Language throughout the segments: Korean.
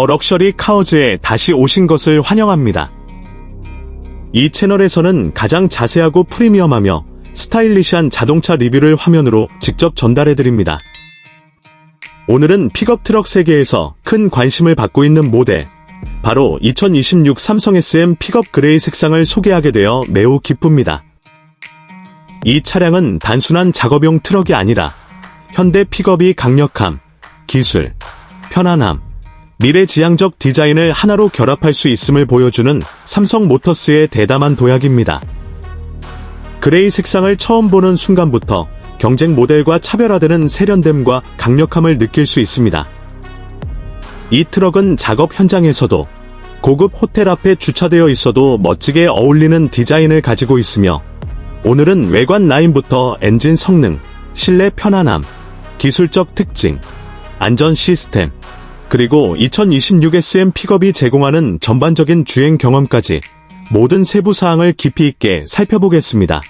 더 럭셔리 카어즈에 다시 오신 것을 환영합니다. 이 채널에서는 가장 자세하고 프리미엄하며 스타일리시한 자동차 리뷰를 화면으로 직접 전달해드립니다. 오늘은 픽업 트럭 세계에서 큰 관심을 받고 있는 모델, 바로 2026 삼성 SM 픽업 그레이 색상을 소개하게 되어 매우 기쁩니다. 이 차량은 단순한 작업용 트럭이 아니라 현대 픽업이 강력함, 기술, 편안함, 미래지향적 디자인을 하나로 결합할 수 있음을 보여주는 삼성 모터스의 대담한 도약입니다. 그레이 색상을 처음 보는 순간부터 경쟁 모델과 차별화되는 세련됨과 강력함을 느낄 수 있습니다. 이 트럭은 작업 현장에서도 고급 호텔 앞에 주차되어 있어도 멋지게 어울리는 디자인을 가지고 있으며 오늘은 외관 라인부터 엔진 성능, 실내 편안함, 기술적 특징, 안전 시스템, 그리고 2026 SM 픽업이 제공하는 전반적인 주행 경험까지 모든 세부 사항을 깊이 있게 살펴보겠습니다.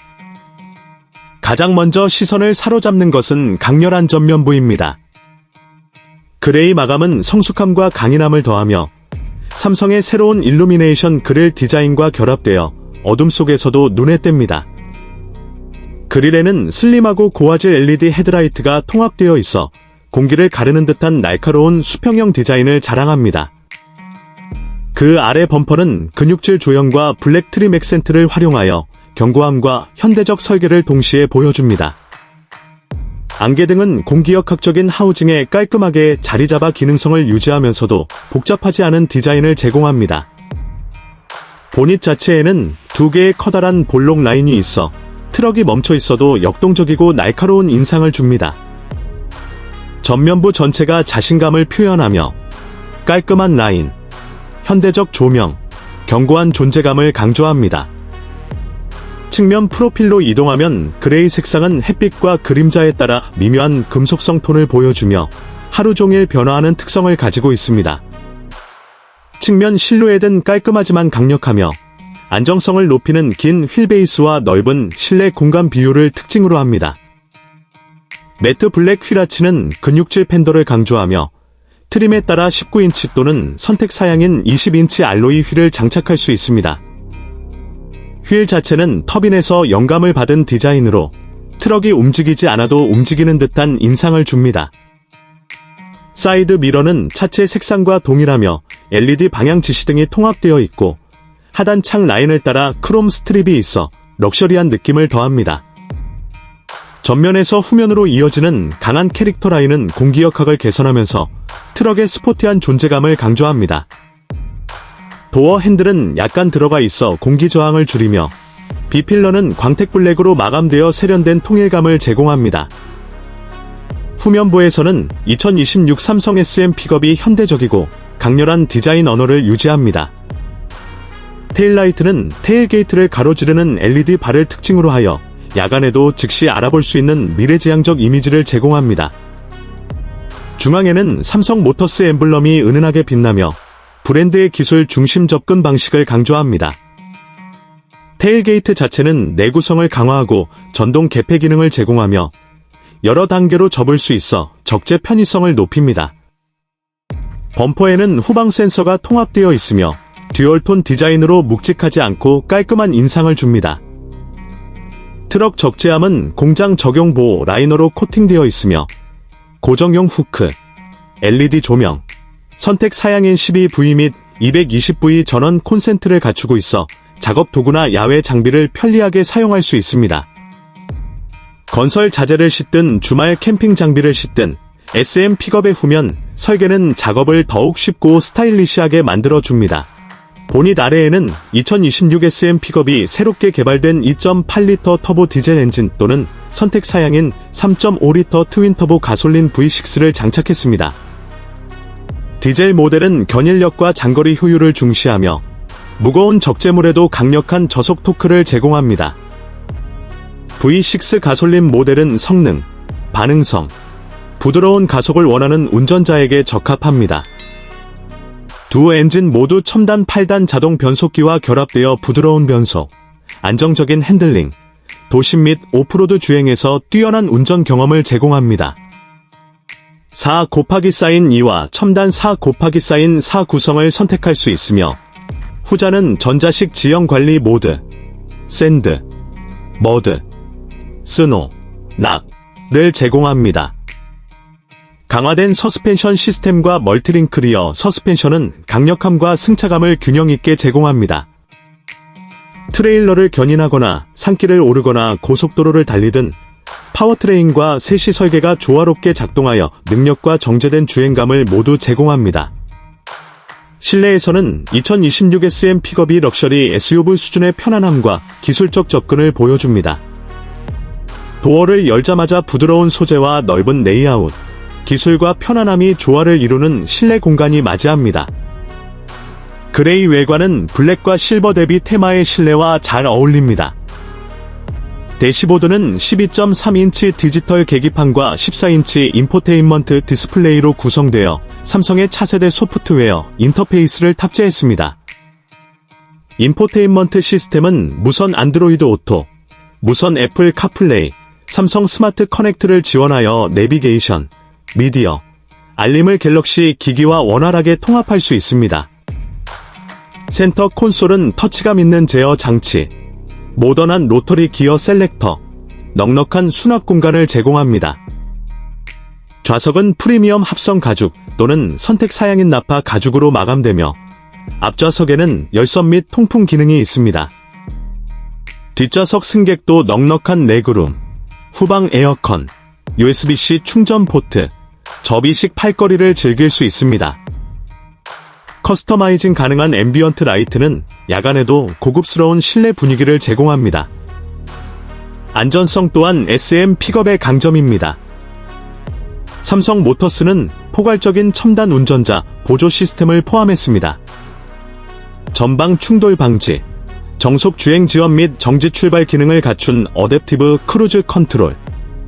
가장 먼저 시선을 사로잡는 것은 강렬한 전면부입니다. 그레이 마감은 성숙함과 강인함을 더하며 삼성의 새로운 일루미네이션 그릴 디자인과 결합되어 어둠 속에서도 눈에 띕니다. 그릴에는 슬림하고 고화질 LED 헤드라이트가 통합되어 있어 공기를 가르는 듯한 날카로운 수평형 디자인을 자랑합니다. 그 아래 범퍼는 근육질 조형과 블랙 트림 액센트를 활용하여 견고함과 현대적 설계를 동시에 보여줍니다. 안개등은 공기역학적인 하우징에 깔끔하게 자리 잡아 기능성을 유지하면서도 복잡하지 않은 디자인을 제공합니다. 보닛 자체에는 두 개의 커다란 볼록 라인이 있어 트럭이 멈춰 있어도 역동적이고 날카로운 인상을 줍니다. 전면부 전체가 자신감을 표현하며 깔끔한 라인, 현대적 조명, 견고한 존재감을 강조합니다. 측면 프로필로 이동하면 그레이 색상은 햇빛과 그림자에 따라 미묘한 금속성 톤을 보여주며 하루 종일 변화하는 특성을 가지고 있습니다. 측면 실루엣은 깔끔하지만 강력하며 안정성을 높이는 긴 휠베이스와 넓은 실내 공간 비율을 특징으로 합니다. 매트 블랙 휠아치는 근육질 팬더를 강조하며 트림에 따라 19인치 또는 선택 사양인 20인치 알로이 휠을 장착할 수 있습니다. 휠 자체는 터빈에서 영감을 받은 디자인으로 트럭이 움직이지 않아도 움직이는 듯한 인상을 줍니다. 사이드 미러는 차체 색상과 동일하며 LED 방향 지시등이 통합되어 있고 하단 창 라인을 따라 크롬 스트립이 있어 럭셔리한 느낌을 더합니다. 전면에서 후면으로 이어지는 강한 캐릭터 라인은 공기 역학을 개선하면서 트럭의 스포티한 존재감을 강조합니다. 도어 핸들은 약간 들어가 있어 공기 저항을 줄이며 비필러는 광택 블랙으로 마감되어 세련된 통일감을 제공합니다. 후면부에서는 2026 삼성 SM 픽업이 현대적이고 강렬한 디자인 언어를 유지합니다. 테일라이트는 테일게이트를 가로지르는 LED 발을 특징으로 하여 야간에도 즉시 알아볼 수 있는 미래지향적 이미지를 제공합니다. 중앙에는 삼성 모터스 엠블럼이 은은하게 빛나며 브랜드의 기술 중심 접근 방식을 강조합니다. 테일게이트 자체는 내구성을 강화하고 전동 개폐 기능을 제공하며 여러 단계로 접을 수 있어 적재 편의성을 높입니다. 범퍼에는 후방 센서가 통합되어 있으며 듀얼톤 디자인으로 묵직하지 않고 깔끔한 인상을 줍니다. 트럭 적재함은 공장 적용 보호 라이너로 코팅되어 있으며 고정용 후크, LED 조명, 선택 사양인 12V 및 220V 전원 콘센트를 갖추고 있어 작업 도구나 야외 장비를 편리하게 사용할 수 있습니다. 건설 자재를 싣든 주말 캠핑 장비를 싣든 SM 픽업의 후면 설계는 작업을 더욱 쉽고 스타일리시하게 만들어줍니다. 보닛 아래에는 2026 SM 픽업이 새롭게 개발된 2.8리터 터보 디젤 엔진 또는 선택 사양인 3.5리터 트윈 터보 가솔린 V6를 장착했습니다. 디젤 모델은 견인력과 장거리 효율을 중시하며 무거운 적재물에도 강력한 저속 토크를 제공합니다. V6 가솔린 모델은 성능, 반응성, 부드러운 가속을 원하는 운전자에게 적합합니다. 두 엔진 모두 첨단 8단 자동 변속기와 결합되어 부드러운 변속, 안정적인 핸들링, 도심 및 오프로드 주행에서 뛰어난 운전 경험을 제공합니다. 4 곱하기 사인 2와 첨단 4 곱하기 사인 4 구성을 선택할 수 있으며 후자는 전자식 지형 관리 모드, 샌드, 머드, 스노, 낙을 제공합니다. 강화된 서스펜션 시스템과 멀티링 크 리어 서스펜션은 강력함과 승차감을 균형 있게 제공합니다. 트레일러를 견인하거나 산길을 오르거나 고속도로를 달리든 파워트레인과 셋이 설계가 조화롭게 작동하여 능력과 정제된 주행감을 모두 제공합니다. 실내에서는 2026 SM 픽업이 럭셔리 SUV 수준의 편안함과 기술적 접근을 보여줍니다. 도어를 열자마자 부드러운 소재와 넓은 레이아웃, 기술과 편안함이 조화를 이루는 실내 공간이 맞이합니다. 그레이 외관은 블랙과 실버 대비 테마의 실내와 잘 어울립니다. 대시보드는 12.3인치 디지털 계기판과 14인치 인포테인먼트 디스플레이로 구성되어 삼성의 차세대 소프트웨어 인터페이스를 탑재했습니다. 인포테인먼트 시스템은 무선 안드로이드 오토, 무선 애플 카플레이, 삼성 스마트 커넥트를 지원하여 내비게이션, 미디어, 알림을 갤럭시 기기와 원활하게 통합할 수 있습니다. 센터 콘솔은 터치감 있는 제어 장치, 모던한 로터리 기어 셀렉터, 넉넉한 수납 공간을 제공합니다. 좌석은 프리미엄 합성 가죽 또는 선택 사양인 나파 가죽으로 마감되며 앞좌석에는 열선 및 통풍 기능이 있습니다. 뒷좌석 승객도 넉넉한 레그룸, 후방 에어컨, USB-C 충전 포트, 접이식 팔걸이를 즐길 수 있습니다. 커스터마이징 가능한 앰비언트 라이트는 야간에도 고급스러운 실내 분위기를 제공합니다. 안전성 또한 SM 픽업의 강점입니다. 삼성 모터스는 포괄적인 첨단 운전자 보조 시스템을 포함했습니다. 전방 충돌 방지, 정속 주행 지원 및 정지 출발 기능을 갖춘 어댑티브 크루즈 컨트롤,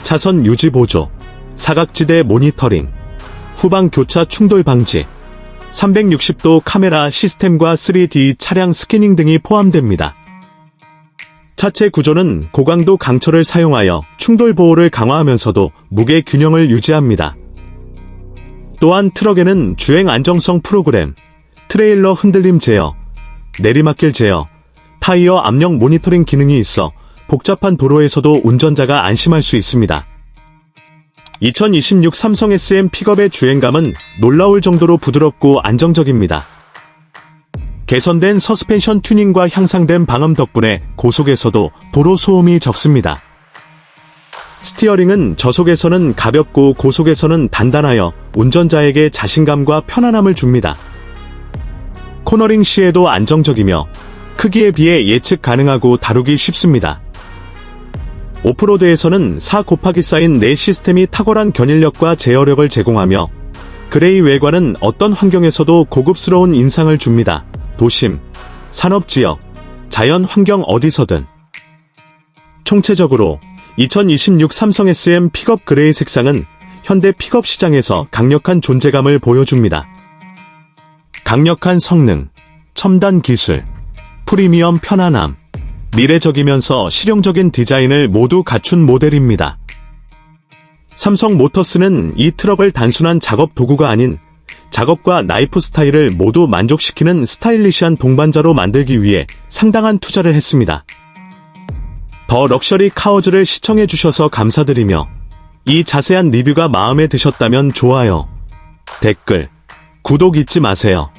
차선 유지 보조, 사각지대 모니터링, 후방 교차 충돌 방지, 360도 카메라 시스템과 3D 차량 스캐닝 등이 포함됩니다. 차체 구조는 고강도 강철을 사용하여 충돌 보호를 강화하면서도 무게 균형을 유지합니다. 또한 트럭에는 주행 안정성 프로그램, 트레일러 흔들림 제어, 내리막길 제어, 타이어 압력 모니터링 기능이 있어 복잡한 도로에서도 운전자가 안심할 수 있습니다. 2026 삼성 SM 픽업의 주행감은 놀라울 정도로 부드럽고 안정적입니다. 개선된 서스펜션 튜닝과 향상된 방음 덕분에 고속에서도 도로 소음이 적습니다. 스티어링은 저속에서는 가볍고 고속에서는 단단하여 운전자에게 자신감과 편안함을 줍니다. 코너링 시에도 안정적이며 크기에 비해 예측 가능하고 다루기 쉽습니다. 오프로드에서는 4 곱하기 쌓인 내 시스템이 탁월한 견인력과 제어력을 제공하며 그레이 외관은 어떤 환경에서도 고급스러운 인상을 줍니다. 도심, 산업지역, 자연 환경 어디서든. 총체적으로 2026 삼성 SM 픽업 그레이 색상은 현대 픽업 시장에서 강력한 존재감을 보여줍니다. 강력한 성능, 첨단 기술, 프리미엄 편안함, 미래적이면서 실용적인 디자인을 모두 갖춘 모델입니다. 삼성 모터스는 이 트럭을 단순한 작업 도구가 아닌 작업과 라이프 스타일을 모두 만족시키는 스타일리시한 동반자로 만들기 위해 상당한 투자를 했습니다. 더 럭셔리 카워즈를 시청해 주셔서 감사드리며 이 자세한 리뷰가 마음에 드셨다면 좋아요, 댓글, 구독 잊지 마세요.